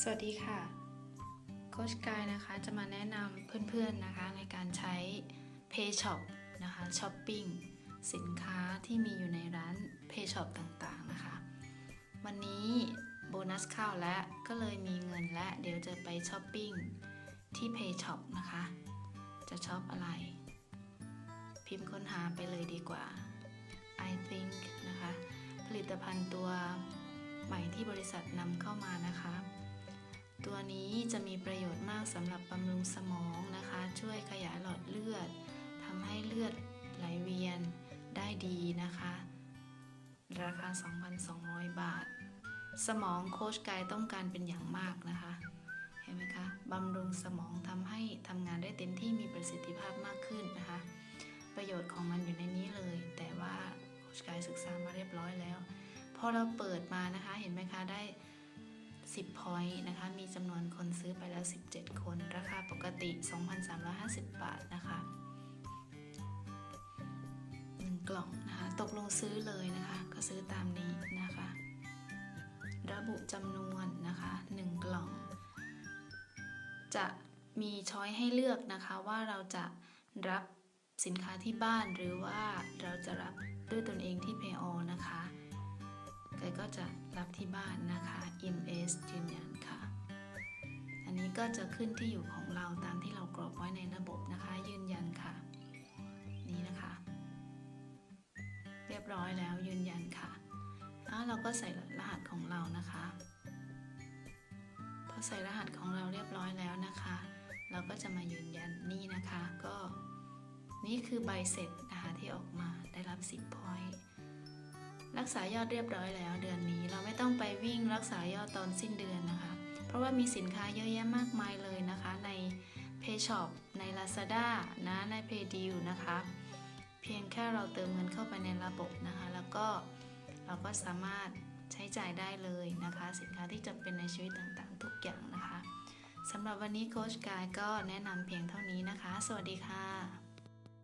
สวัสดีค่ะ โคชกายนะคะจะมาแนะนำเพื่อนๆนะคะในการใช้ PayShop นะคะช้อปปิ้งสินค้าที่มีอยู่ในร้าน PayShop ต่างๆนะคะ วันนี้โบนัสเข้าและก็เลยมีเงินและเดี๋ยวจะไปช้อปปิ้งที่ PayShop นะคะ จะช็อปอะไร พิมพ์ค้นหาไปเลยดีกว่า I think นะคะ ผลิตภัณฑ์ตัวใหม่ที่บริษัทนำเข้ามานะคะ ตัวนี้จะมีประโยชน์มากสำหรับบำรุงสมองนะคะ ช่วยขยายหลอดเลือดทำให้เลือดไหลเวียนได้ดีนะคะ ราคา 2,200 บาท สมองโคชกายต้องการเป็นอย่างมากนะคะ เห็นไหมคะบำรุงสมองทำให้ทำงานได้เต็มที่มีประสิทธิภาพมากขึ้นนะคะ ประโยชน์ของมันอยู่ในนี้เลย แต่ว่าโคชกายศึกษามาเรียบร้อยแล้ว พอเราเปิดมานะคะ เห็นไหมคะได้ 10 point นะคะ มี ซื้อไปแล้ว 17 คน ราคาปกติ 2,350 บาทนะคะหนึ่งกล่องนะคะตกลงซื้อเลยนะคะ ก็ซื้อตามนี้นะคะ ระบุจำนวนนะคะ 1 กล่อง จะมีช้อยให้เลือกนะคะว่าเราจะรับสินค้าที่บ้านหรือว่าเราจะรับด้วยตนเองที่ Payo นะคะไกก็จะรับที่บ้านนะคะ MS ก็จะขึ้นที่อยู่ของเราตามที่เรากรอกไว้ในระบบนะคะ ยืนยันค่ะ นี่นะคะ เรียบร้อยแล้วยืนยันค่ะแล้วเราก็ใส่รหัสของเรานะคะพอใส่รหัสของเราเรียบร้อยแล้วนะคะ เราก็จะมายืนยันนี่นะคะก็นี่คือใบเสร็จนะคะที่ออกมาได้รับ 10 point รักษายอดเรียบร้อยแล้วเดือนนี้เราไม่ต้องไปวิ่งรักษายอดตอนสิ้นเดือนนะคะ ราะว่ามีสินค้าเยอะแยะมากมายเลยนะคะ ใน PayShop ใน Lazada นะใน PayDeal นะคะ เพียงแค่เราเติมเงินเข้าไปในระบบนะคะ แล้วก็เราก็สามารถใช้จ่ายได้เลยนะคะ สินค้าที่จำเป็นในชีวิตต่างๆ ทุกอย่างนะคะสำหรับวันนี้โค้ชกายก็แนะนำเพียงเท่านี้นะคะ สวัสดีค่ะ